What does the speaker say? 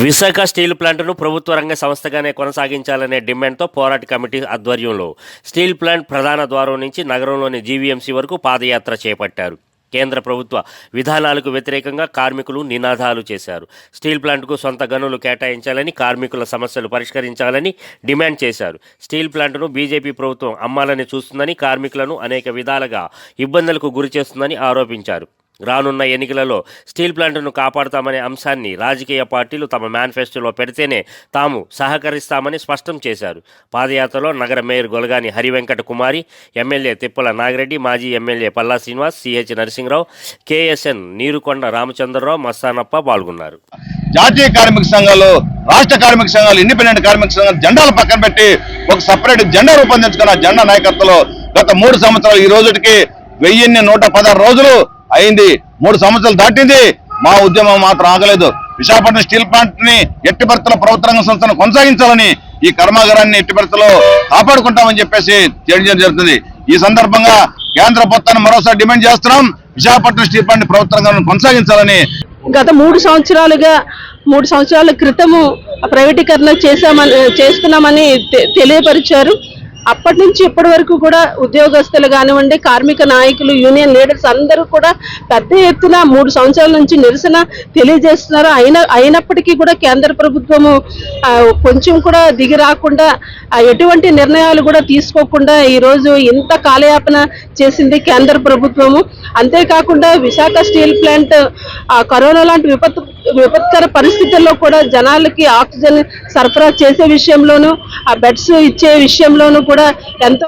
Visakha steel ప్లాంట్ను ప్రభుత్వ రంగ సంస్థగానే కొనసాగించాలనే డిమాండ్తో పోరాట కమిటీ ఆధ్వర్యంలో స్టీల్ ప్లాంట్ ప్రధాన ద్వారం నుంచి నగరంలోని జీవీఎంసీ వరకు పాదయాత్ర చేపట్టారు. కేంద్ర ప్రభుత్వ విధానాలకు వ్యతిరేకంగా కార్మికులు నినాదాలు చేశారు. స్టీల్ ప్లాంట్కు సొంత గనులు కేటాయించాలని కార్మికుల సమస్యలు పరిష్కరించాలని డిమాండ్ చేశారు. స్టీల్ ప్లాంట్ను బీజేపీ ప్రభుత్వం అమ్మాలని చూస్తుందని కార్మికులను అనేక విధాలుగా ఇబ్బందులకు గురి చేస్తుందని ఆరోపించారు. రానున్న ఎన్నికలలో స్టీల్ ప్లాంట్ను కాపాడుతామనే అంశాన్ని రాజకీయ పార్టీలు తమ మేనిఫెస్టోలో పెడితేనే తాము సహకరిస్తామని స్పష్టం చేశారు. పాదయాత్రలో నగర మేయర్ గొలగాని హరివెంకట కుమారి ఎమ్మెల్యే తిప్పల నాగిరెడ్డి మాజీ MLA Palla Srinivas CH Narasimharao KSN Neerukonda Ramachandrarao Mastanappa పాల్గొన్నారు. జాతీయ కార్మిక సంఘాలు రాష్ట్ర కార్మిక సంఘాలు ఇండిపెండెంట్ కార్మిక సంఘాలు జెండాలు పక్కన పెట్టి ఒక సపరేట్ జెండా రూపొందించుకున్న జెండా నాయకత్వంలో గత మూడు సంవత్సరాలు ఈ రోజుకి వెయ్యిన్ని నూట పదహారు రోజులు అయింది. మూడు సంవత్సరాలు దాటింది. మా ఉద్యమం మాత్రం ఆగలేదు. విశాఖపట్నం స్టీల్ ప్లాంట్ని ఎట్టి పరిస్థితుల్లో ప్రభుత్వ సంస్థను కొనసాగించాలని ఈ కర్మాగారాన్ని ఎట్టి కాపాడుకుంటామని చెప్పేసి తెలియజేయడం జరుగుతుంది. ఈ సందర్భంగా కేంద్ర ప్రభుత్వాన్ని మరోసారి డిమాండ్ చేస్తున్నాం. విశాఖపట్నం స్టీల్ ప్లాంట్ ప్రభుత్వం కొనసాగించాలని. గత మూడు సంవత్సరాలుగా మూడు సంవత్సరాల క్రితము ప్రైవేటీకరణ చేశామని చేస్తున్నామని తె- తెలియపరిచారు. అప్పటి నుంచి ఇప్పటి వరకు కూడా ఉద్యోగస్తులు కానివ్వండి కార్మిక నాయకులు యూనియన్ లీడర్స్ అందరూ కూడా పెద్ద ఎత్తున మూడు సంవత్సరాల నుంచి నిరసన తెలియజేస్తున్నారు. అయిన అయినప్పటికీ కూడా కేంద్ర ప్రభుత్వము కొంచెం కూడా దిగి రాకుండా ఎటువంటి నిర్ణయాలు కూడా తీసుకోకుండా ఈ రోజు ఇంత కాలయాపన చేసింది కేంద్ర ప్రభుత్వము. అంతేకాకుండా విశాఖ స్టీల్ ప్లాంట్ కరోనా లాంటి విపత్తు విపత్కర పరిస్థితుల్లో కూడా జనాలకి ఆక్సిజన్ సరఫరా చేసే విషయంలోనూ ఆ బెడ్స్ ఇచ్చే విషయంలోనూ కూడా ఎంతో